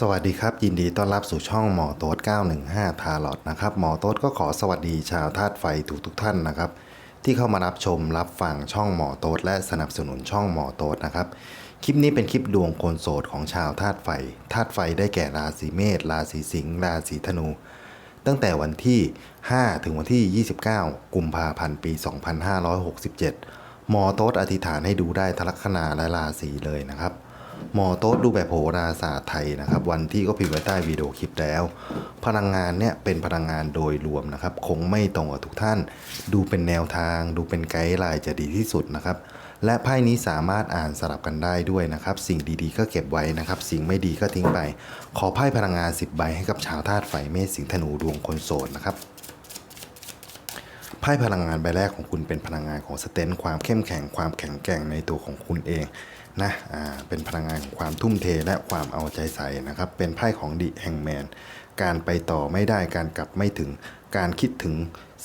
สวัสดีครับ ยินดีต้อนรับสู่ช่องหมอโต๊ด915 ทาร์ลอตนะครับ หมอโต๊ดก็ขอสวัสดีชาวธาตุไฟทุกทุกท่านนะครับ ที่เข้ามารับชมรับฟังช่องหมอโต๊ดและสนับสนุนช่องหมอโต๊ดนะครับ คลิปนี้เป็นคลิปดวงคนโสดของชาวธาตุไฟธาตุไฟได้แก่ราศีเมษราศีสิงห์ราศีธนู ตั้งแต่วันที่ 5 ถึงวันที่ 29 กุมภาพันธ์ปี 2567 หมอโต๊ดอธิษฐานให้ดูได้ทลักษณะและราศีเลยนะครับ หมอโต๊ดดูแบบโหราศาสตร์ไทยนะครับ วันที่ก็พิมพ์ไว้ใต้วิดีโอคลิปแล้ว พลังงานเนี่ยเป็นพลังงานโดยรวมนะครับ คงไม่ตรงกับทุกท่าน ดูเป็นแนวทาง ดูเป็นไกด์ไลน์จะดีที่สุดนะครับ และไพ่นี้สามารถอ่านสลับกันได้ด้วยนะครับ สิ่งดีๆ ก็เก็บไว้นะครับ สิ่งไม่ดีก็ทิ้งไป ขอไพ่พลังงาน 10 ใบให้กับชาวธาตุไฟเมษสิงห์ธนูดวงคนโสดนะครับไพ่พลังงานใบแรกของคุณเป็นพลังงานของสเตนความเข้มแข็งความแข็งแกร่งในตัวของคุณเอง นะอ่าเป็นพลังงานของความทุ่มเทและความเอาใจใส่นะครับ เป็นไพ่ของดิแฮงแมนการไปต่อไม่ได้การกลับไม่ถึงการคิดถึง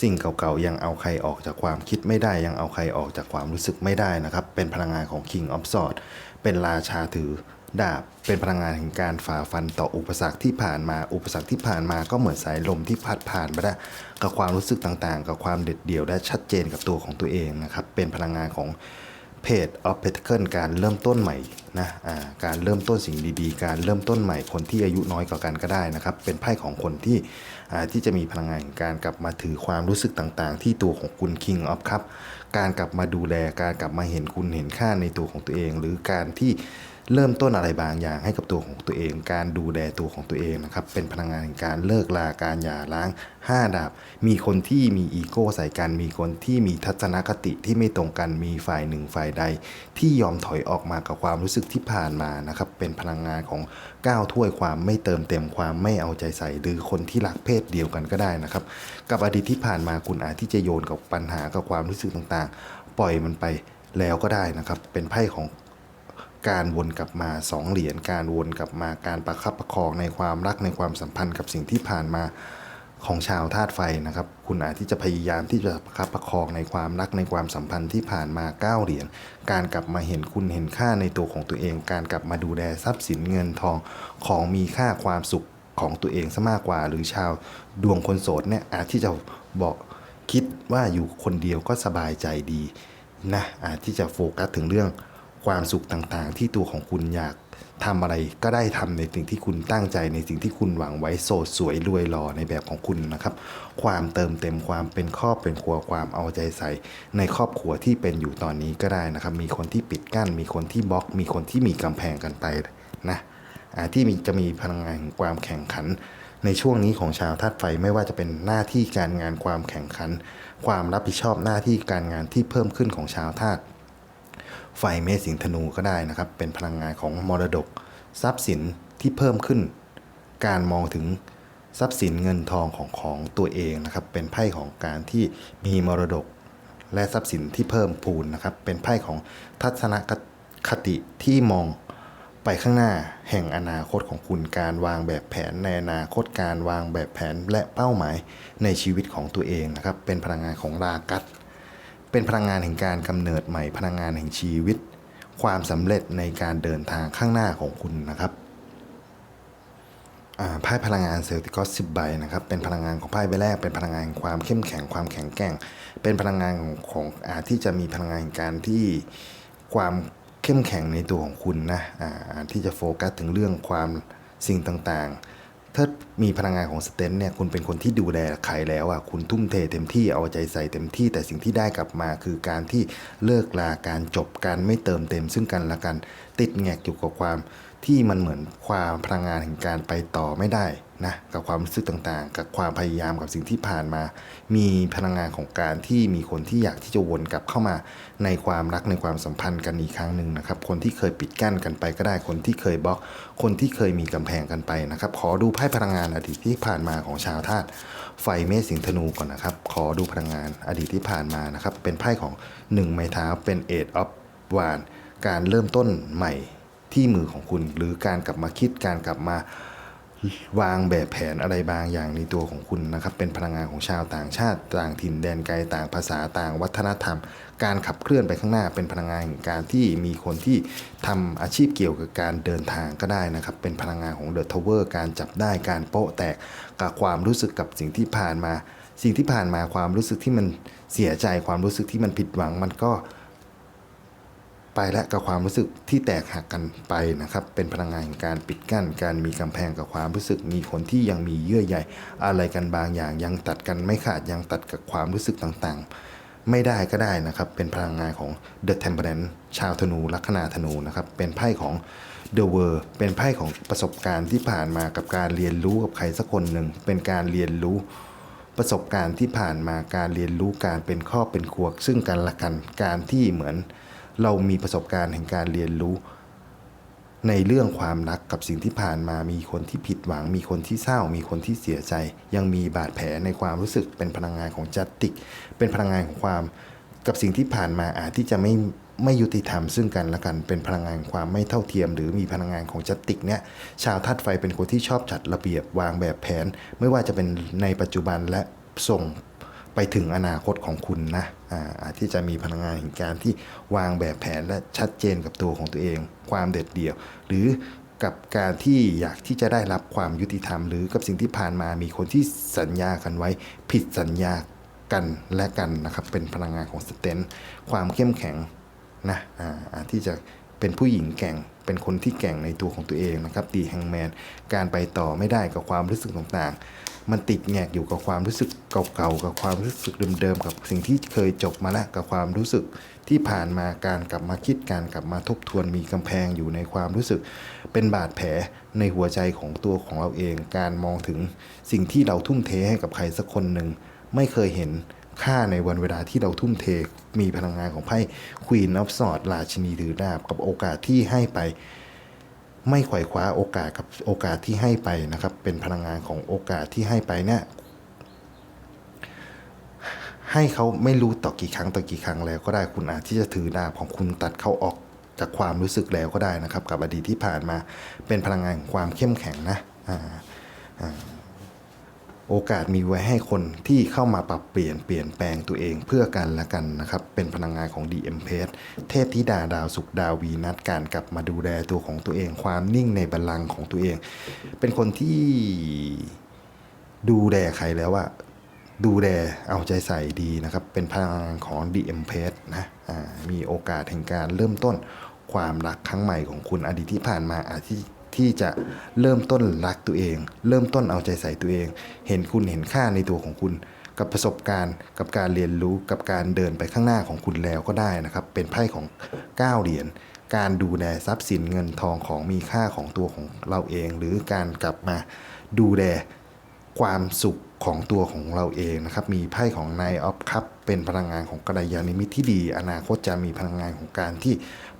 สิ่งเก่าๆ ยังเอาใครออกจากความคิดไม่ได้ยังเอาใครออกจากความรู้สึกไม่ได้นะครับ เป็นพลังงานของ King of s w o r d เป็นราชาถือดาบเป็นพลังงานแห่งการฝ่าฟันต่ออุปสรรคที่ผ่านมา อุปสรรคที่ผ่านมาก็เหมือนสายลมที่พัดผ่านไปได้กับความรู้สึกต่างๆ กับความเด็ดเดี่ยวและชัดเจนกับตัวของตัวเองนะครับ เป็นพลังงานของ เพจออฟเพทเคิลการเริ่มต้นใหม่นะการเริ่มต้นสิ่งดีๆ การเริ่มต้นใหม่คนที่อายุน้อยกว่ากันก็ได้นะครับ เป็นไพ่ของคนที่ที่จะมีพลังงานการกลับมาถือความรู้สึกต่างๆ ที่ตัวของคุณคิงออฟครับการกลับมาดูแลการกลับมาเห็นคุณเห็นค่าในตัวของตัวเอง หรือการที่ เริ่มต้นอะไรบางอย่างให้กับตัวของตัวเอง การดูแลตัวของตัวเองนะครับเป็นพลังงานแห่งการเลิกลาการหย่าร้าง 5 ดาบ มีคนที่มีอีโก้ใส่กันมีคนที่มีทัศนคติที่ไม่ตรงกันมีฝ่ายหนึ่งฝ่ายใด ที่ยอมถอยออกมากับความรู้สึกที่ผ่านมานะครับเป็นพลังงานของก้าวถ้วยความไม่เติมเต็มความไม่เอาใจใส่หรือคนที่รักเพศเดียวกันก็ได้นะครับกับอดีตที่ผ่านมาคุณอาจที่จะโยนกับปัญหากับความรู้สึกต่างๆ ปล่อยมันไปแล้วก็ได้นะครับ เป็นไพ่ของ การวนกลับมาสองเหรียญการวนกลับมาการประคับประคองในความรักในความสัมพันธ์กับสิ่งที่ผ่านมาของชาวธาตุไฟนะครับ คุณอาจที่จะพยายามที่จะประคับประคองในความรักในความสัมพันธ์ที่ผ่านมาเก้าเหรียญการกลับมาเห็นคุณเห็นค่าในตัวของตัวเอง การกลับมาดูแลทรัพย์สินเงินทองของมีค่าความสุขของตัวเองซะมากกว่า หรือชาวดวงคนโสดเนี่ยอาจที่จะบอกคิดว่าอยู่คนเดียวก็สบายใจดีนะอาจที่จะโฟกัสถึงเรื่อง ความสุขต่างๆ ที่ตัวของคุณอยากทำอะไรก็ได้ทำในสิ่งที่คุณตั้งใจในสิ่งที่คุณหวังไว้โสดสวยรวยหล่อในแบบของคุณนะครับ ความเติมเต็มความเป็นครอบเป็นครัวความเอาใจใส่ ในครอบครัวที่เป็นอยู่ตอนนี้ก็ได้นะครับ มีคนที่ปิดกั้น มีคนที่บล็อก มีคนที่มีกำแพงกันไปนะที่มีจะมีพลังงานความแข่งขัน ในช่วงนี้ของชาวธาตุไฟไม่ว่าจะเป็นหน้าที่การงานความแข่งขัน ความรับผิดชอบหน้าที่การงานที่เพิ่มขึ้นของชาวธาตุ ไฟเมษสิงธนูก็ได้นะครับ เป็นพลังงานของมรดก ทรัพย์สินที่เพิ่มขึ้น การมองถึงทรัพย์สินเงินทองของของตัวเองนะครับ เป็นไพ่ของการที่มีมรดก และทรัพย์สินที่เพิ่มพูนนะครับ เป็นไพ่ของทัศนคติที่มองไปข้างหน้าแห่งอนาคตของคุณการวางแบบแผนในอนาคตการวางแบบแผนและเป้าหมายในชีวิตของตัวเองนะครับ เป็นพลังงานของรากัส เป็นพลังงานแห่งการกำเนิดใหม่พลังงานแห่งชีวิต ความสำเร็จในการเดินทางข้างหน้าของคุณนะครับไพ่พลังงานเซลติกอสสิบใบนะครับเป็นพลังงานของไพ่ใบแรกเป็นพลังงานความเข้มแข็งความแข็งแกร่ง เป็นพลังงานของของอาที่จะมีพลังงานแห่งการที่ความเข้มแข็งในตัวของคุณนะอาที่จะโฟกัสถึงเรื่องความสิ่งต่างๆ ถ้ามีพลังงานของสเตนเนี่ยคุณเป็นคนที่ดูแลใครแล้วอะคุณทุ่มเทเต็มที่เอาใจใส่เต็มที่ แต่สิ่งที่ได้กลับมาคือการที่เลิกลาการจบการไม่เติมเต็มซึ่งกันและกัน ติดแงกอยู่กับความ ที่มันเหมือนความพลังงานแห่งการไปต่อไม่ได้นะกับความรู้สึกต่างๆ กับความพยายามกับสิ่งที่ผ่านมา มีพลังงานของการที่มีคนที่อยากที่จะวนกลับเข้ามาในความรักในความสัมพันธ์กันอีกครั้งหนึ่งนะครับ คนที่เคยปิดกั้นกันไปก็ได้ คนที่เคยบล็อก คนที่เคยมีกำแพงกันไปนะครับ ขอดูไพ่พลังงานอดีตที่ผ่านมาของชาวธาตุไฟเมษสิงธนูก่อนนะครับ ขอดูพลังงานอดีตที่ผ่านมานะครับ เป็นไพ่ของ1ไม้เท้าเป็นเอ็ดออฟวานการเริ่มต้นใหม่ ที่มือของคุณ หรือการกลับมาคิดการกลับมาวางแบบแผนอะไรบางอย่างในตัวของคุณนะครับ เป็นพลังงานของชาวต่างชาติต่างถิ่นแดนไกลต่างภาษาต่างวัฒนธรรม การขับเคลื่อนไปข้างหน้า เป็นพลังงานแห่งการที่มีคนที่ทำอาชีพเกี่ยวกับการเดินทางก็ได้นะครับ เป็นพลังงานของเดอะทาวเวอร์การจับได้การโป๊ะแตกกับความรู้สึกกับสิ่งที่ผ่านมา สิ่งที่ผ่านมาความรู้สึกที่มันเสียใจความรู้สึกที่มันผิดหวังมันก็ ไปและกับความรู้สึกที่แตกหักกันไปนะครับ เป็นพลังงานแห่งการปิดกั้น การมีกำแพงกับความรู้สึก มีคนที่ยังมีเยื่อใยอะไรกันบางอย่างยังตัดกันไม่ขาดยังตัดกับความรู้สึกต่างๆ ไม่ได้ก็ได้นะครับ เป็นพลังงานของ The Temperance ชาวธนูลัคนาธนูนะครับ เป็นไพ่ของ The World เป็นไพ่ของประสบการณ์ที่ผ่านมากับการเรียนรู้กับใครสักคนหนึ่ง เป็นการเรียนรู้ประสบการณ์ที่ผ่านมาการเรียนรู้การเป็นครอบเป็นครัวซึ่งกันและกัน การที่เหมือน เรามีประสบการณ์แห่งการเรียนรู้ ในเรื่องความรักกับสิ่งที่ผ่านมามีคนที่ผิดหวัง มีคนที่เศร้า มีคนที่เสียใจ ยังมีบาดแผลในความรู้สึกเป็นพลังงานของจัตติก เป็นพลังงานของความกับสิ่งที่ผ่านมาอาจที่จะไม่ไม่ยุติธรรมซึ่งกันและกันเป็นพลังงานความไม่เท่าเทียม หรือมีพลังงานของจัตติกเนี่ยชาวธาตุไฟเป็นคนที่ชอบจัดระเบียบวางแบบแผน ไม่ว่าจะเป็นในปัจจุบันและส่ง ไปถึงอนาคตของคุณนะอาจที่จะมีพลังงานแห่งการที่วางแบบแผนและชัดเจนกับตัวของตัวเอง ความเด็ดเดี่ยว หรือกับการที่อยากที่จะได้รับความยุติธรรม หรือกับสิ่งที่ผ่านมามีคนที่สัญญากันไว้ ผิดสัญญากันและกันนะครับ เป็นพลังงานของสเตนความเข้มแข็งนะอาจที่จะเป็นผู้หญิงแก่งเป็นคนที่แก่งในตัวของตัวเองนะครับดีแฮงแมนการไปต่อไม่ได้กับความรู้สึกต่างๆ มันติดแงกอยู่กับความรู้สึกเก่าๆกับความรู้สึกเดิมๆกับสิ่งที่เคยจบมาแล้วกับความรู้สึกที่ผ่านมาการกลับมาคิดการกลับมาทบทวนมีกำแพงอยู่ในความรู้สึก เป็นบาดแผลในหัวใจของตัวของเราเอง การมองถึงสิ่งที่เราทุ่มเทให้กับใครสักคนหนึ่งไม่เคยเห็นค่าในวันเวลาที่เราทุ่มเทมีพลังงานของไพ่ Queen of Swords ราชินีถือดาบกับโอกาสที่ให้ไป ไม่ไขว่คว้าโอกาสกับโอกาสที่ให้ไปนะครับ เป็นพลังงานของโอกาสที่ให้ไปเนี่ยให้เขาไม่รู้ต่อกี่ครั้งต่อกี่ครั้งแล้วก็ได้คุณอาจที่จะถือดาบของคุณตัดเขาออกจากความรู้สึกแล้วก็ได้นะครับ กับอดีตที่ผ่านมาเป็นพลังงานความเข้มแข็งนะอ่าอ่า โอกาสมีไว้ให้คนที่เข้ามาปรับเปลี่ยนเปลี่ยนแปลงตัวเองเพื่อกันและกันนะครับ เป็นพลังงานของ d m p s เทพธิดาดาวสุขดาววีนัดการกลับมาดูแลตัวของตัวเอง ความนิ่งในบัลลังก์ของตัวเอง เป็นคนที่ดูแลใครแล้วอะดูแลเอาใจใส่ดีนะครับ เป็นพลังงานของ d m p s นะมีโอกาสแห่งการเริ่มต้นความรักครั้งใหม่ของคุณอดีตที่ผ่านมาอาจที่ ที่จะเริ่มต้นรักตัวเอง เริ่มต้นเอาใจใส่ตัวเอง เห็นคุณเห็นค่าในตัวของคุณ กับประสบการณ์ กับการเรียนรู้กับการเดินไปข้างหน้าของคุณแล้วก็ได้นะครับ เป็นไพ่ของ9เหรียญการดูแลทรัพย์สินเงินทองของมีค่าของตัวของเราเอง หรือการกลับมาดูแลความสุข ของตัวของเราเองนะครับ มีไพ่ของ Nine of Cup เป็นพลังงานของกัลยาณมิตที่ดี อนาคตจะมีพลังงานของการที่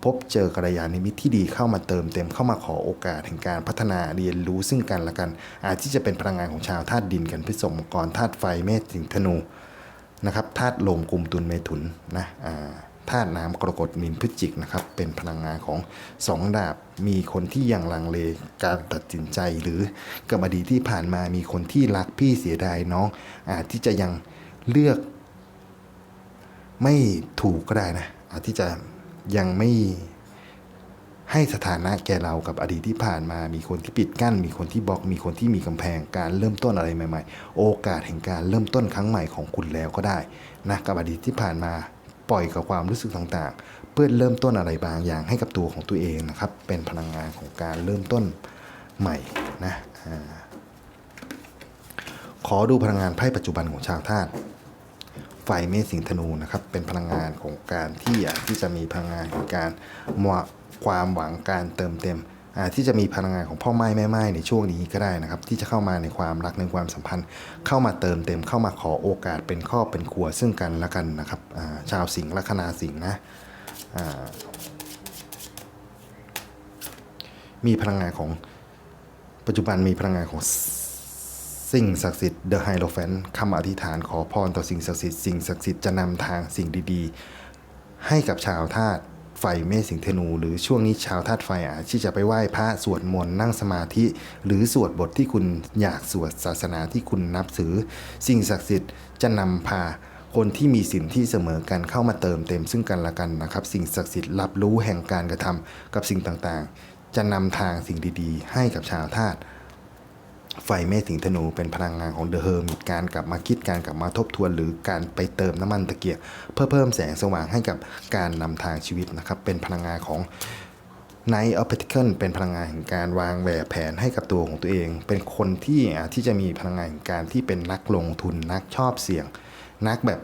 พบเจอกัลยาณมิตที่ดีเข้ามาเติมเต็มเข้ามาขอโอกาสแห่งการพัฒนาเรียนรู้ซึ่งกันและกัน อาจที่จะเป็นพลังงานของชาวธาตุดินกันพิสมกรธาตุไฟเมษสิงห์ธนูนะครับธาตุลมกลุ่มตุลเมถุนนะอ่า ธาตุน้ำกรกฎมีนพฤศจิกนะครับเป็นพลังงานของสองดาบ มีคนที่ยังลังเลการตัดสินใจหรือกับอดีตที่ผ่านมามีคนที่รักพี่เสียดายน้อง อาจที่จะยังเลือก ไม่ถูกก็ได้นะ อาจที่จะยังไม่ให้สถานะแก่เรากับอดีตที่ผ่านมา มีคนที่ปิดกั้น มีคนที่บล็อก มีคนที่มีกำแพง การเริ่มต้นอะไรใหม่ ๆ โอกาสแห่งการเริ่มต้นครั้งใหม่ของคุณแล้วก็ได้นะกับอดีตที่ผ่านมา ปล่อยกับความรู้สึกต่างๆ เพื่อเริ่มต้นอะไรบางอย่างให้กับตัวของตัวเองนะครับ เป็นพลังงานของการเริ่มต้นใหม่นะอขอดูพลังงานไพ่ปัจจุบันของชาวธาตุไฟเมษสิงธนูนะครับ เป็นพลังงานของการที่อยากที่จะมีพลังงานของการมวความหวังการเติมเต็ม ที่จะมีพลังงานของพ่อไม้แม่ไม้ในช่วงนี้ก็ได้นะครับ ที่จะเข้ามาในความรักในความสัมพันธ์ เข้ามาเติมเต็มเข้ามาขอโอกาสเป็นครอบเป็นครัวซึ่งกันและกันนะครับาชาวสิงห์ลัคนาสิงห์นะมีพลังงานของปัจจุบันมีพลังงานของสิ่งศักดิ์สิทธิ์ The Hierophant คำอธิษฐานขอพรต่อสิ่งศักดิ์สิทธิ์สิ่งศักดิ์สิทธิ์จะนำทางสิ่งดีๆ ให้กับชาวธาตุ ไฟเมษสิงห์ธนู หรือช่วงนี้ชาวธาตุไฟอาจที่จะไปไหว้พระสวดมนต์นั่งสมาธิ หรือสวดบทที่คุณอยากสวดศาสนาที่คุณนับถือ สิ่งศักดิ์สิทธิ์จะนำพาคนที่มีสินที่เสมอกันเข้ามาเติมเต็มซึ่งกันและกันนะครับ สิ่งศักดิ์สิทธิ์รับรู้แห่งการกระทำกับสิ่งต่างๆ จะนำทางสิ่งดีๆ ให้กับชาวธาตุ ไฟเมษสิงห์ธนูเป็นพลังงานของเดอะเฮอร์มิตการกลับมาคิดการกลับมาทบทวนหรือการไปเติมน้ำมันตะเกียบเพื่อเพิ่มแสงสว่างให้กับการนำทางชีวิตนะครับเป็นพลังงานของ Night of Pentacle เป็นพลังงานแห่งการวางแบบแผนให้กับตัวของตัวเอง เป็นคนที่ที่จะมีพลังงานแห่งการที่เป็นนักลงทุนนักชอบเสี่ยง นักแบบ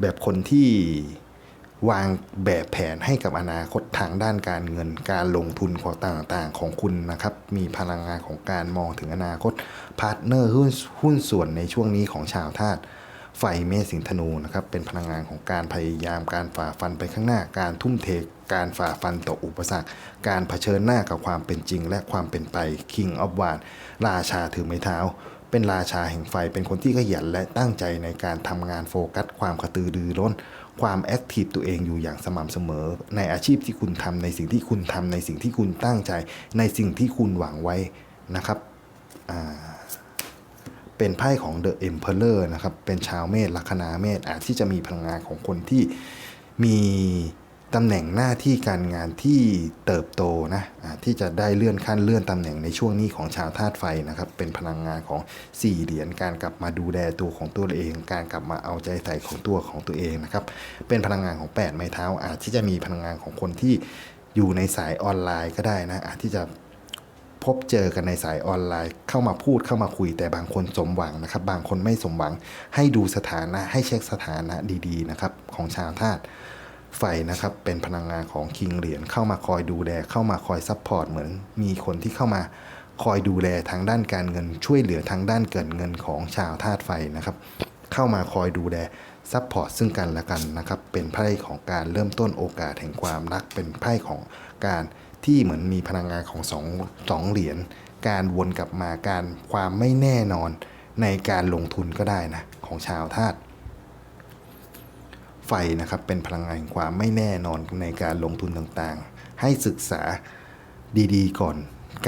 แบบคนที่ วางแบบแผนให้กับอนาคตทางด้านการเงินการลงทุนของต่างๆ ของคุณนะครับ มีพลังงานของการมองถึงอนาคตพาร์ทเนอร์หุ้นหุ้นส่วนในช่วงนี้ของชาวธาตุไฟเมษสิงห์ธนูนะครับเป็นพลังงานของการพยายามการฝ่าฟันไปข้างหน้าการทุ่มเทการฝ่าฟันต่ออุปสรรค การเผชิญหน้ากับความเป็นจริงและความเป็นไป King of w a n ราชาถือไม้เท้า เป็นราชาแห่งไฟ เป็นคนที่ขยันและตั้งใจในการทำงานโฟกัส ความกระตือรือร้น ความแอคทีฟตัวเองอยู่อย่างสม่ำเสมอ ในอาชีพที่คุณทำในสิ่งที่คุณทำในสิ่งที่คุณตั้งใจ ในสิ่งที่คุณหวังไว้นะครับเป็นไพ่ของ The Emperor นะครับ เป็นชาวเมษลัคนาเมษอาจที่จะมีพลังงานของคนที่มี ตำแหน่งหน้าที่การงานที่เติบโตนะที่จะได้เลื่อนขั้นเลื่อนตำแหน่งในช่วงนี้ของชาวธาตุไฟนะครับ เป็นพลังงานของสี่เหรียญการกลับมาดูแลตัวของตัวเอง การกลับมาเอาใจใส่ของตัวของตัวเองนะครับ เป็นพลังงานของแปดไม้เท้า อาจที่จะมีพลังงานของคนที่อยู่ในสายออนไลน์ก็ได้นะ อาจที่จะพบเจอกันในสายออนไลน์ เข้ามาพูดเข้ามาคุยแต่บางคนสมหวังนะครับ บางคนไม่สมหวังให้ดูสถานะให้เช็คสถานะดี ๆ นะครับ ของชาวธาตุ ไฟนะครับเป็นพลังงานของคิงเหรียญเข้ามาคอยดูแลเข้ามาคอยซัพพอร์ตเหมือนมีคนที่เข้ามาคอยดูแลทางด้านการเงิน ช่วยเหลือทางด้านเกิดเงินของชาวธาตุไฟนะครับ เข้ามาคอยดูแลซัพพอร์ตซึ่งกันและกันนะครับ เป็นไพ่ของการเริ่มต้นโอกาสแห่งความรัก เป็นไพ่ของการที่เหมือนมีพลังงานของสองสองเหรียญการวนกลับมาการความไม่แน่นอนในการลงทุนก็ได้นะของชาวธาตุ ไฟนะครับเป็นพลังงานความไม่แน่นอนในการลงทุนต่างๆ ให้ศึกษาดีๆ ก่อน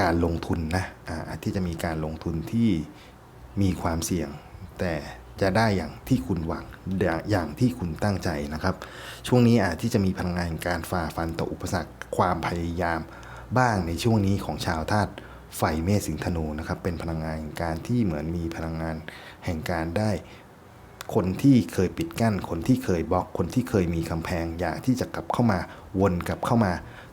การลงทุนนะอาอาจที่จะมีการลงทุนที่มีความเสี่ยง แต่จะได้อย่างที่คุณหวังอย่างที่คุณตั้งใจนะครับ ช่วงนี้อาจที่จะมีพลังงานการฝ่าฟันต่ออุปสรรคความพยายามบ้างในช่วงนี้ของชาวธาตุไฟเมษสิงธนูนะครับเป็นพลังงานการที่เหมือนมีพลังงานแห่งการได้ คนที่เคยปิดกั้น คนที่เคยบล็อก คนที่เคยมีกำแพง อยากที่จะกลับเข้ามาวนกลับเข้ามา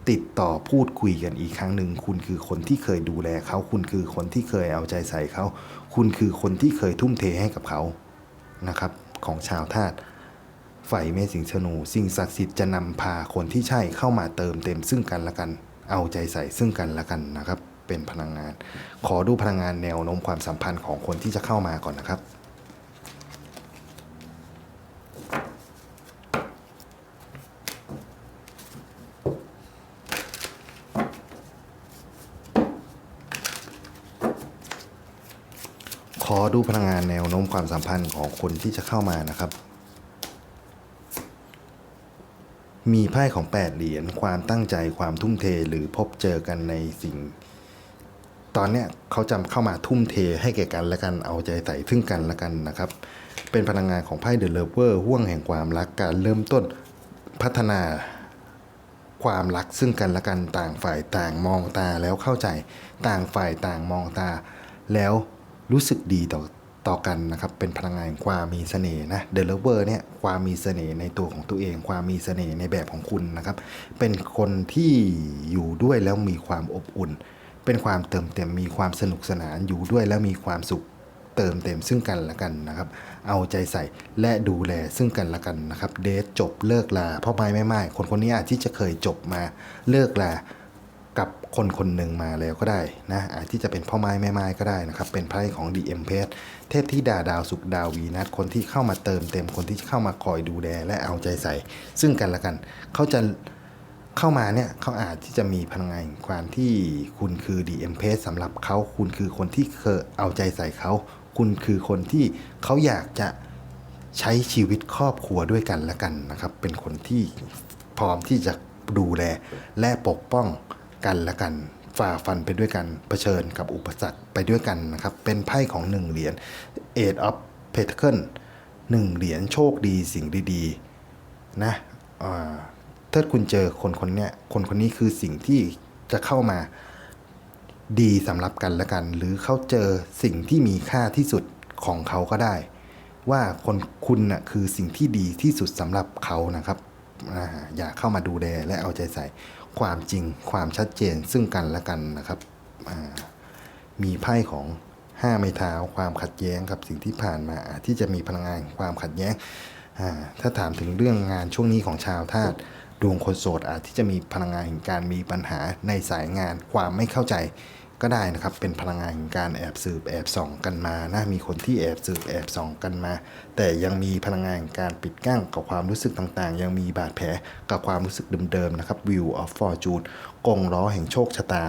ติดต่อพูดคุยกันอีกครั้งหนึ่งคุณคือคนที่เคยดูแลเขา คุณคือคนที่เคยเอาใจใส่เขา คุณคือคนที่เคยทุ่มเทให้กับเขานะครับ ของชาวธาตุไฟเมษสิงห์ธนู สิ่งศักดิ์สิทธิ์จะนำพาคนที่ใช่เข้ามาเติมเต็มซึ่งกันและกัน เอาใจใส่ซึ่งกันและกันนะครับ เป็นพลังงาน ขอดูพลังงานแนวโน้มความสัมพันธ์ของคนที่จะเข้ามาก่อนนะครับ ขอ ดูพลังงานแนวโน้มความสัมพันธ์ของคนที่จะเข้ามานะครับ มีไพ่ของแปดเหรียญความตั้งใจความทุ่มเทหรือพบเจอกันในสิ่ง ตอนเนี้ยเขาจะเข้ามาทุ่มเทให้แก่กันและกันเอาใจใส่ซึ่งกันและกันนะครับ เป็นพลังงานของไพ่เดอะเลเวอร์ห่วงแห่งความรักการเริ่มต้นพัฒนาความรักซึ่งกันและกันต่างฝ่ายต่างมองตาแล้วเข้าใจต่างฝ่ายต่างมองตาแล้ว รู้สึกดีต่อต่อกันนะครับ เป็นพลังงานความมีเสน่ห์นะเดลเวอร์เนี่ยความมีเสน่ห์ในตัวของตัวเอง ความมีเสน่ห์ในแบบของคุณนะครับ เป็นคนที่อยู่ด้วยแล้วมีความอบอุ่น เป็นความเติมเต็มมีความสนุกสนานอยู่ด้วยแล้วมีความสุขเติมเต็มซึ่งกันและกันนะครับ เอาใจใส่และดูแลซึ่งกันและกันนะครับ เดทจบเลิกลาพ่อไม้ไม่ไม้คนคนนี้อาจที่จะเคยจบมาเลิกลา กับคนคนหนึ่งมาแล้วก็ได้นะอาจที่จะเป็นพ่อไม้แม่ไม้ก็ได้นะครับ เป็นไพ่ของ d m p เทพที่ดาดาวสุขดาววีนัสคนที่เข้ามาเติมเต็มคนที่เข้ามาคอยดูแลและเอาใจใส่ ซึ่งกันและกันเขาจะเข้ามาเนี่ยเขาอาจที่จะมีพลังงานความที่คุณคือ DM p a สำหรับเขาคุณคือคนที่เคยเอาใจใส่เขาคุณคือคนที่เขาอยากจะใช้ชีวิตครอบครัวด้วยกันและกันนะครับ เป็นคนที่พร้อมที่จะดูแลและปกป้อง กันและกันฝ่าฟันไปด้วยกันเผชิญกับอุปสรรคไปด้วยกันนะครับ เป็นไพ่ของหนึ่งเหรียญ Eight of Pentacle หนึ่งเหรียญโชคดีสิ่งดีๆนะถ้าคุณเจอคนคนนี้คนคนนี้คือสิ่งที่จะเข้ามาดีสำหรับกันและกัน หรือเขาเจอสิ่งที่มีค่าที่สุดของเขาก็ได้ ว่าคนคุณน่ะคือสิ่งที่ดีที่สุดสำหรับเขานะครับอย่าเข้ามาดูแลและเอาใจใส่ ความจริงความชัดเจนซึ่งกันและกันนะครับมีไพ่ของห้าไม้เท้าความขัดแย้งกับสิ่งที่ผ่านมาที่จะมีพลังงานความขัดแย้งถ้าถามถึงเรื่องงานช่วงนี้ของชาวธาตุดวงคนโสดอาจที่จะมีพลังงานแห่งการมีปัญหาในสายงานความไม่เข้าใจ ก็ได้นะครับ เป็นพลังงานแห่งการแอบสืบแอบส่องกันมานะมีคนที่แอบสืบแอบส่องกันมา แต่ยังมีพลังงานแห่งการปิดกั้งกับความรู้สึกต่างๆ ยังมีบาดแผลกับความรู้สึกเดิมๆนะครับ View of Fortune กงล้อแห่งโชคชะตา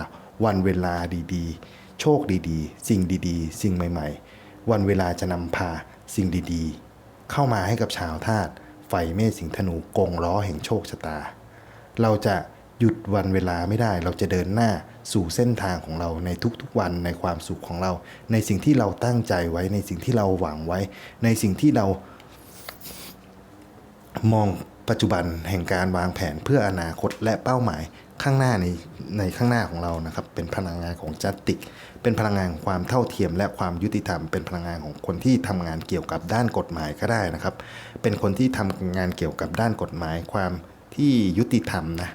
วันเวลาดีๆ โชคดีๆ สิ่งดีๆ สิ่งใหม่ ๆ วันเวลาจะนำพาสิ่งดีๆ เข้ามาให้กับชาวธาตุไฟเมษสิงธนูกงล้อแห่งโชคชะตา เราจะ หยุดวันเวลาไม่ได้ เราจะเดินหน้าสู่เส้นทางของเราในทุกๆวันในความสุขของเรา ในสิ่งที่เราตั้งใจไว้ ในสิ่งที่เราหวังไว้ ในสิ่งที่เรา มองปัจจุบันแห่งการวางแผนเพื่ออนาคตและเป้าหมายข้างหน้าในในข้างหน้าของเรานะครับ เป็นพลังงานของจัตติก เป็นพลังงานของความเท่าเทียม และความยุติธรรม เป็นพลังงานของคนที่ทำงานเกี่ยวกับด้านกฎหมายก็ได้นะครับ เป็นคนที่ทำงานเกี่ยวกับด้านกฎหมายความที่ยุติธรรมนะ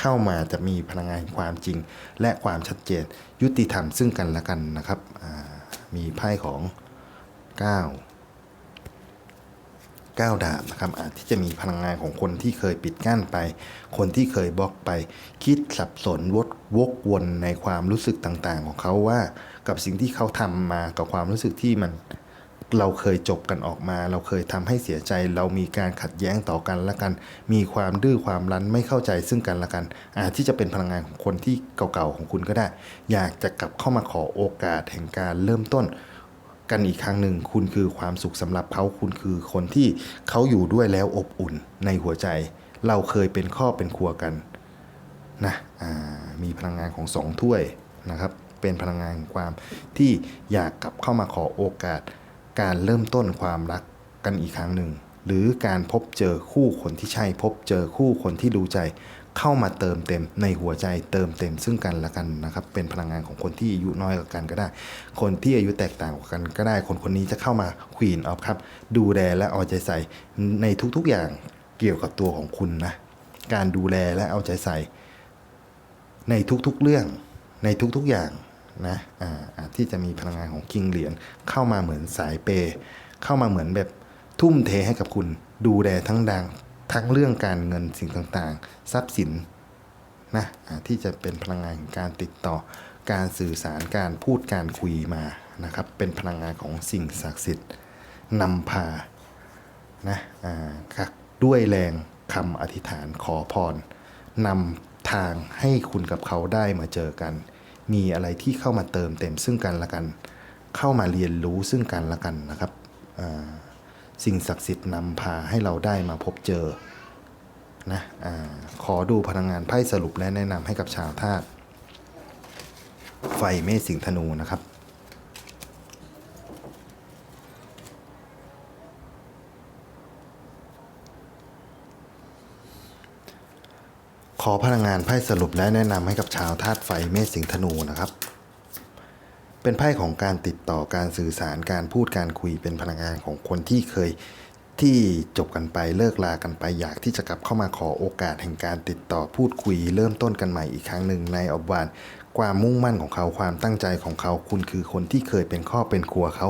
เข้ามาจะมีพลังงานความจริง และความชัดเจนยุติธรรมซึ่งกันและกันนะครับมีไพ่ของ9ก้าวดาบนะครับอาจที่จะมีพลังงานของคนที่เคยปิดกั้นไป คนที่เคยบล็อกไป คิดสับสนวดวกวนในความรู้สึกต่างๆ ของเขาว่า กับสิ่งที่เขาทำมากับความรู้สึกที่มัน เราเคยจบกันออกมา เราเคยทำให้เสียใจ เรามีการขัดแย้งต่อกันและกัน มีความดื้อความรั้นไม่เข้าใจซึ่งกันและกัน อาจที่จะเป็นพลังงานของคนที่เก่าๆของคุณก็ได้ อยากจะกลับเข้ามาขอโอกาสแห่งการเริ่มต้นกันอีกครั้งหนึ่งคุณคือความสุขสำหรับเขาคุณคือคนที่เขาอยู่ด้วยแล้วอบอุ่นในหัวใจ เราเคยเป็นครอเป็นครัวกันนะมีพลังงานของสองถ้วยนะครับ เป็นพลังงานความที่อยากกลับเข้ามาขอโอกาส การเริ่มต้นความรักกันอีกครั้งหนึ่ง หรือการพบเจอคู่คนที่ใช่ พบเจอคู่คนที่ดูใจเข้ามาเติมเต็มในหัวใจเติมเต็มซึ่งกันและกันนะครับ เป็นพลังงานของคนที่อายุน้อยกว่ากันก็ได้ คนที่อายุแตกต่างกว่ากันก็ได้ คนคนนี้จะเข้ามาควีนออฟครับ ดูแลและเอาใจใส่ในทุกๆอย่างเกี่ยวกับตัวของคุณนะ การดูแลและเอาใจใส่ ในทุกๆเรื่องในทุกๆอย่าง นะที่จะมีพลังงานของคิงเหรียญเข้ามาเหมือนสายเปย์เข้ามาเหมือนแบบทุ่มเทให้กับคุณดูแลทั้งดังทั้งเรื่องการเงินสิ่งต่างๆ ทรัพย์สินนะที่จะเป็นพลังงานของการติดต่อการสื่อสารการพูดการคุยมานะครับ เป็นพลังงานของสิ่งศักดิ์สิทธิ์นำพานะครับด้วยแรงคำอธิษฐานขอพรนำทางให้คุณกับเขาได้มาเจอกัน มีอะไรที่เข้ามาเติมเต็มซึ่งกันและกัน เข้ามาเรียนรู้ซึ่งกันและกันนะครับสิ่งศักดิ์สิทธิ์นำพาให้เราได้มาพบเจอนะอขอดูพลังงานไพ่สรุปและแนะนำให้กับชาวธาตุไฟเมษสิงธนูนะครับ ขอพลังงานไพ่สรุปและแนะนำให้กับชาวธาตุไฟเมษสิงธนูนะครับ เป็นไพ่ของการติดต่อการสื่อสารการพูดการคุยเป็นพลังงานของคนที่เคยที่จบกันไปเลิกลากันไปอยากที่จะกลับเข้ามาขอโอกาสแห่งการติดต่อพูดคุย เริ่มต้นกันใหม่อีกครั้งหนึ่งในอบวาน ความมุ่งมั่นของเขาความตั้งใจของเขา คุณคือคนที่เคยเป็นครอบเป็นครัวเขา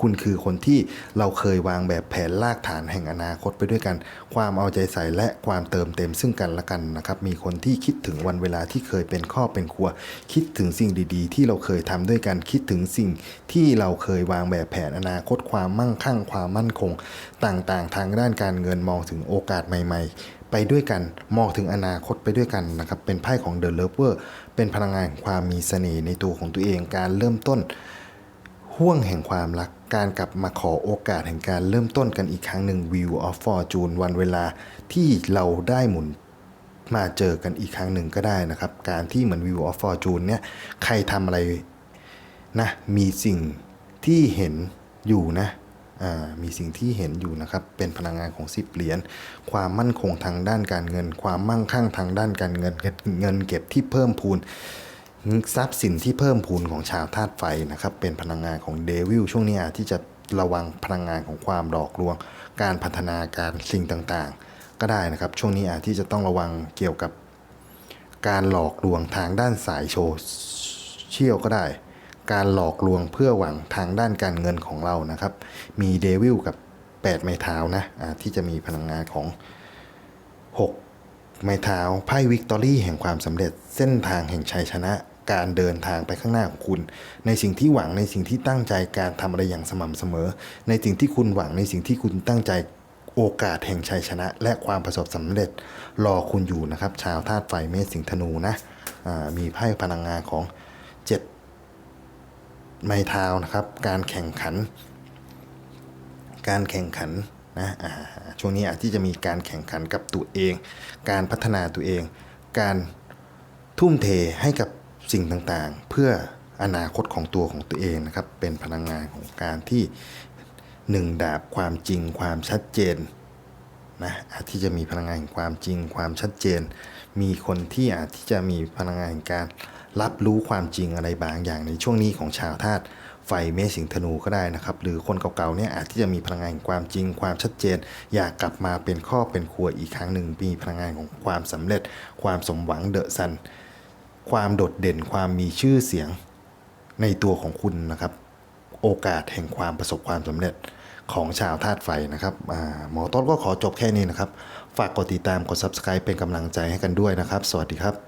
คุณคือคนที่เราเคยวางแบบแผนรากฐานแห่งอนาคตไปด้วยกัน ความเอาใจใส่และความเติมเต็มซึ่งกันและกันนะครับ มีคนที่คิดถึงวันเวลาที่เคยเป็นครอบเป็นครัว คิดถึงสิ่งดีๆ ที่เราเคยทำด้วยกันคิดถึงสิ่งที่เราเคยวางแบบแผนอนาคตความมั่งคั่ง ความมั่นคง ต่างๆ ทางด้านการเงินมองถึงโอกาสใหม่ ๆ ไปด้วยกันมองถึงอนาคตไปด้วยกันนะครับเป็นไพ่ของ The Lover เป็นพลังงานแห่งความมีเสน่ห์ในตัวของตัวเอง การเริ่มต้นห่วงแห่งความรัก การกลับมาขอโอกาสแห่งการเริ่มต้นกันอีกครั้งหนึ่ง View of Fortune วันเวลาที่เราได้หมุนมาเจอกันอีกครั้งหนึ่งก็ได้นะครับ การที่เหมือน View of Fortune เนี่ยใครทำอะไรนะมีสิ่งที่เห็นอยู่นะ มีสิ่งที่เห็นอยู่นะครับ เป็นพลังงานของ10เหรียญ ความมั่นคงทางด้านการเงิน ความมั่งคั่งทางด้านการเงิน เงินเก็บที่เพิ่มพูนทรัพย์สินที่เพิ่มพูนของชาวธาตุไฟนะครับ เป็นพลังงานของเดวิลช่วงนี้อาจที่จะระวังพลังงานของความหลอกลวง การพัฒนาการสิ่งต่างๆ ก็ได้นะครับ ช่วงนี้อาจที่จะต้องระวังเกี่ยวกับการหลอกลวงทางด้านสายโชว์เชี่ยวก็ได้ การหลอกลวงเพื่อหวังทางด้านการเงินของเรานะครับ มีเดวิลกับ 8 ไม้เท้านะอ่าที่จะมีพลังงานของ 6 ไม้เท้าไพ่วิกตอรี่แห่งความสำเร็จเส้นทางแห่งชัยชนะการเดินทางไปข้างหน้าของคุณ ในสิ่งที่หวังในสิ่งที่ตั้งใจการทำอะไรอย่างสม่ำเสมอ ในสิ่งที่คุณหวังในสิ่งที่คุณตั้งใจโอกาสแห่งชัยชนะ และความประสบสำเร็จรอคุณอยู่นะครับ ชาวธาตุไฟเมษสิงห์ธนูนะมีไพ่พลังงานของ 7 ไม้เท้านะครับ การแข่งขัน การแข่งขันนะช่วงนี้อาจที่จะมีการแข่งขันกับตัวเอง การพัฒนาตัวเอง การทุ่มเทให้กับสิ่งต่างๆ เพื่ออนาคตของตัวของตัวเองนะครับ เป็นพลังงานของการที่หนึ่งดาบความจริงความชัดเจนนะอาจที่จะมีพลังงานแห่งความจริงความชัดเจน มีคนที่อาจที่จะมีพลังงานแห่งการ รับรู้ความจริงอะไรบางอย่างในช่วงนี้ของชาวธาตุไฟเมษสิงธนูก็ได้นะครับ หรือคนเก่าๆเนี่ยอาจที่จะมีพลังงานแห่งความจริงความชัดเจน อยากกลับมาเป็นครอเป็นครัวอีกครั้งหนึ่งมีพลังงานของความสำเร็จ ความสมหวังเดอะซัน ความโดดเด่นความมีชื่อเสียงในตัวของคุณนะครับ โอกาสแห่งความประสบความสำเร็จของชาวธาตุไฟนะครับหมอต้นก็ขอจบแค่นี้นะครับ ฝากกดติดตามกด subscribe เป็นกำลังใจให้กันด้วยนะครับ สวัสดีครับ